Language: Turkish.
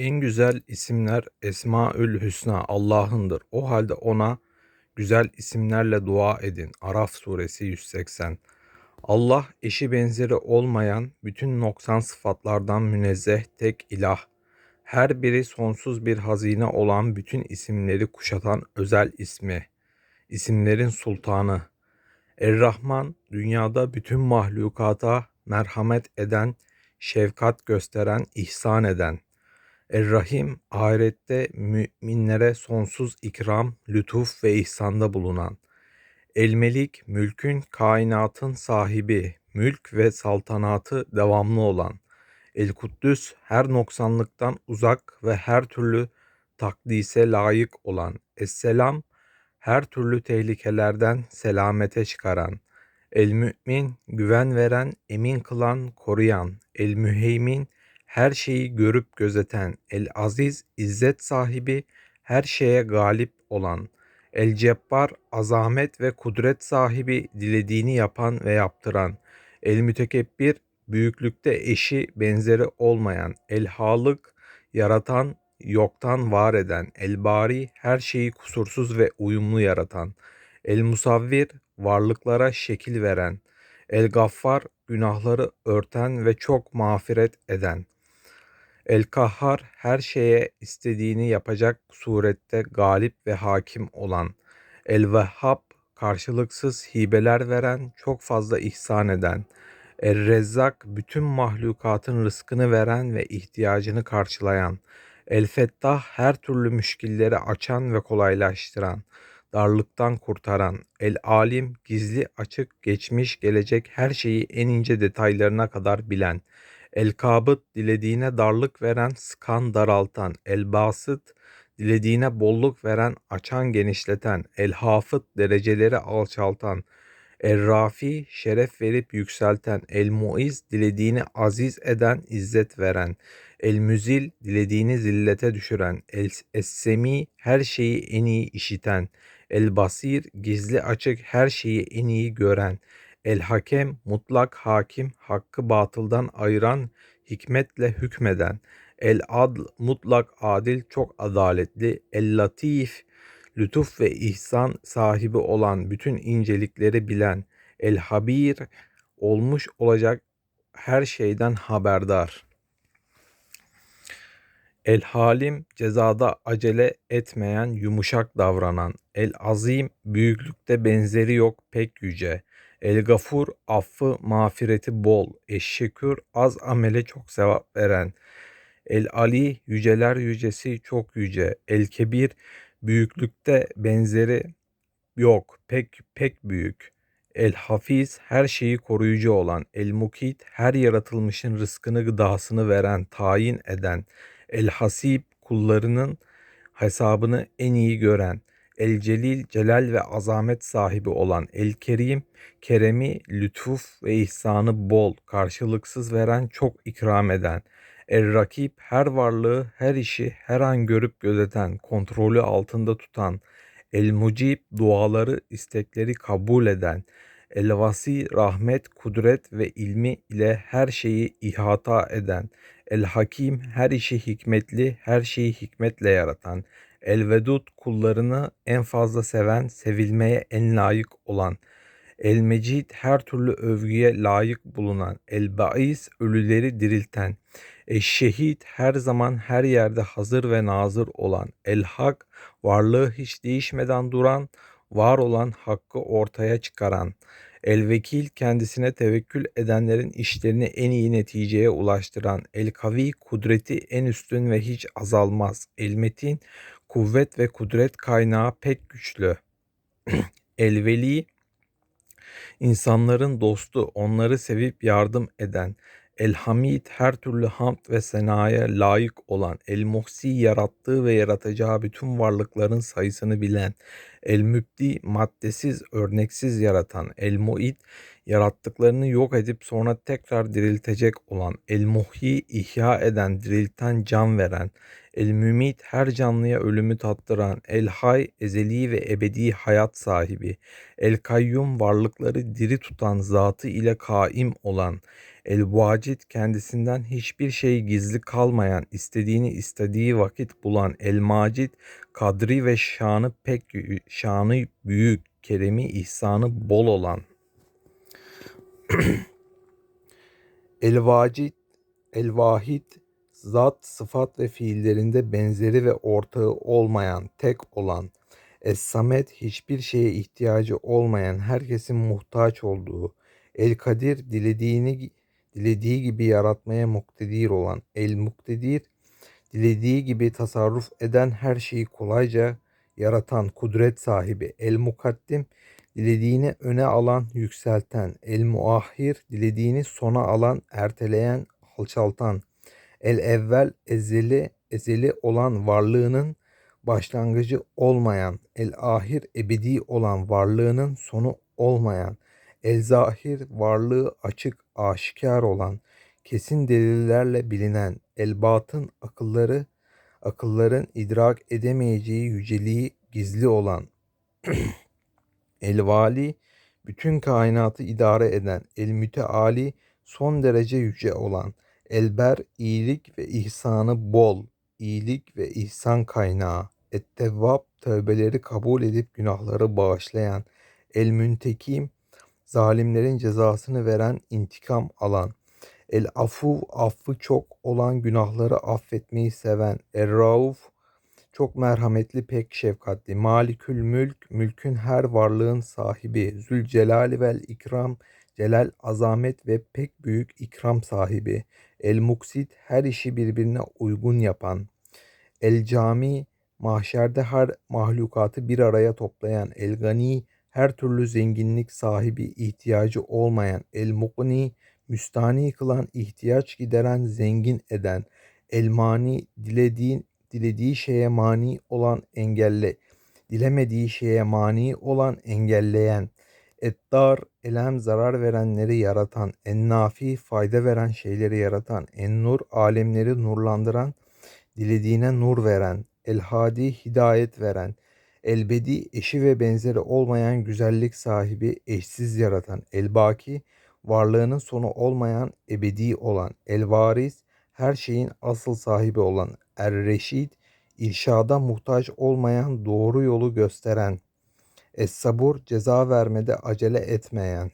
En güzel isimler Esmaül Hüsna Allah'ındır. O halde ona güzel isimlerle dua edin. Araf suresi 180. Allah eşi benzeri olmayan bütün noksan sıfatlardan münezzeh tek ilah. Her biri sonsuz bir hazine olan bütün isimleri kuşatan özel ismi. İsimlerin sultanı. Er-Rahman dünyada bütün mahlukata merhamet eden, şefkat gösteren, ihsan eden. Er-Rahim ahirette müminlere sonsuz ikram, lütuf ve ihsanda bulunan. El-Melik mülkün kainatın sahibi, mülk ve saltanatı devamlı olan. El-Kuddüs her noksanlıktan uzak ve her türlü takdise layık olan. Es-Selam her türlü tehlikelerden selamete çıkaran. El-Mü'min güven veren, emin kılan, koruyan. El-Müheymin her şeyi görüp gözeten, El Aziz izzet sahibi, her şeye galip olan, El Cebbar azamet ve kudret sahibi, dilediğini yapan ve yaptıran, El Mütekebbir büyüklükte eşi benzeri olmayan, El Halık yaratan, yoktan var eden, El Bari her şeyi kusursuz ve uyumlu yaratan, El Musavvir varlıklara şekil veren, El Gaffar günahları örten ve çok mağfiret eden. El-Kahhar her şeye istediğini yapacak surette galip ve hakim olan. El-Vehhab karşılıksız hibeler veren, çok fazla ihsan eden. El-Rezzak bütün mahlukatın rızkını veren ve ihtiyacını karşılayan. El-Fettah her türlü müşkilleri açan ve kolaylaştıran, darlıktan kurtaran. El-Alim gizli açık geçmiş gelecek her şeyi en ince detaylarına kadar bilen. El-Kabıt dilediğine darlık veren, sıkan daraltan. El-Basıt dilediğine bolluk veren, açan genişleten. El-Hafıt dereceleri alçaltan. El-Rafi şeref verip yükselten. El-Muiz dilediğini aziz eden, izzet veren. El-Müzil dilediğini zillete düşüren. El-Semi her şeyi en iyi işiten. El-Basir gizli açık her şeyi en iyi gören. El-Hakem mutlak hakim, hakkı batıldan ayıran, hikmetle hükmeden. El-Adl mutlak adil, çok adaletli. El-Latif lütuf ve ihsan sahibi olan, bütün incelikleri bilen. El-Habir olmuş olacak her şeyden haberdar. El Halim cezada acele etmeyen, yumuşak davranan. El Azim büyüklükte benzeri yok, pek yüce. El Gafur affı, mağfireti bol. Eşşekür az amele çok sevap veren. El Ali yüceler yücesi çok yüce. El Kebir büyüklükte benzeri yok, pek pek büyük. El Hafiz her şeyi koruyucu olan. El Mukit her yaratılmışın rızkını gıdasını veren, tayin eden. El Hasib kullarının hesabını en iyi gören. El Celil celal ve azamet sahibi olan El Kerim keremi lütuf ve ihsanı bol karşılıksız veren çok ikram eden. El Rakip her varlığı her işi her an görüp gözeten kontrolü altında tutan. El Mucib duaları istekleri kabul eden. El Vasi rahmet, kudret ve ilmi ile her şeyi ihata eden. El Hakim her işi hikmetli, her şeyi hikmetle yaratan. El Vedud kullarını en fazla seven, sevilmeye en layık olan. El Mecid her türlü övgüye layık bulunan. El Ba'is ölüleri dirilten. Eşşehid her zaman her yerde hazır ve nazır olan. El Hak varlığı hiç değişmeden duran, var olan hakkı ortaya çıkaran. El vekil kendisine tevekkül edenlerin işlerini en iyi neticeye ulaştıran. El kavi kudreti en üstün ve hiç azalmaz. El metin kuvvet ve kudret kaynağı pek güçlü. El insanların dostu, onları sevip yardım eden. El Hamid her türlü hamd ve senaya layık olan, El Muhsi yarattığı ve yaratacağı bütün varlıkların sayısını bilen, El-Mübdi maddesiz, örneksiz yaratan, El-Muid yarattıklarını yok edip sonra tekrar diriltecek olan, El-Muhyi ihya eden, dirilten, can veren, El-Mümit her canlıya ölümü tattıran, El-Hay ezeli ve ebedi hayat sahibi, El-Kayyum varlıkları diri tutan, zatı ile kaim olan, El-Vacid kendisinden hiçbir şey gizli kalmayan, istediğini istediği vakit bulan, El-Macid kadri ve şanı pek şanı büyük, keremi ihsanı bol olan. El-Vacid, El-Vahid zat, sıfat ve fiillerinde benzeri ve ortağı olmayan, tek olan. Es-Samet hiçbir şeye ihtiyacı olmayan, herkesin muhtaç olduğu. El-Kadir dilediğini dilediği gibi yaratmaya muktedir olan. El-Muktedir dilediği gibi tasarruf eden her şeyi kolayca yaratan kudret sahibi. El-Mukaddim dilediğini öne alan, yükselten. El-Muahhir dilediğini sona alan, erteleyen, alçaltan. El-Evvel ezeli, ezeli olan varlığının başlangıcı olmayan, el-ahir ebedi olan varlığının sonu olmayan, el-zahir varlığı açık, aşikar olan, kesin delillerle bilinen, el-batın akılları akılların idrak edemeyeceği yüceliği gizli olan, el-vali bütün kainatı idare eden, el-müteali son derece yüce olan, elber iyilik ve ihsanı bol, iyilik ve ihsan kaynağı, ettevvab tövbeleri kabul edip günahları bağışlayan, el-müntekim zalimlerin cezasını veren, intikam alan, el-afuv affı çok olan günahları affetmeyi seven, er-rauf çok merhametli pek şefkatli, malikül mülk mülkün her varlığın sahibi, zülcelali vel ikram celal azamet ve pek büyük ikram sahibi, el-muksit her işi birbirine uygun yapan, el-cami mahşerde her mahlukatı bir araya toplayan, el-gani her türlü zenginlik sahibi, ihtiyacı olmayan, el-mugni müstani kılan, ihtiyaç gideren, zengin eden, el-mani dilediğin dilediği şeye mani olan engelle, dilemediği şeye mani olan engelleyen, Ettar, elem zarar verenleri yaratan, ennafi fayda veren şeyleri yaratan, en-nur alemleri nurlandıran, dilediğine nur veren, el-hadi hidayet veren, el-bedi eşi ve benzeri olmayan güzellik sahibi, eşsiz yaratan, el-baki varlığının sonu olmayan, ebedi olan, el-varis her şeyin asıl sahibi olan, er-reşid irşada muhtaç olmayan, doğru yolu gösteren, Es-sabur ceza vermede acele etmeyen.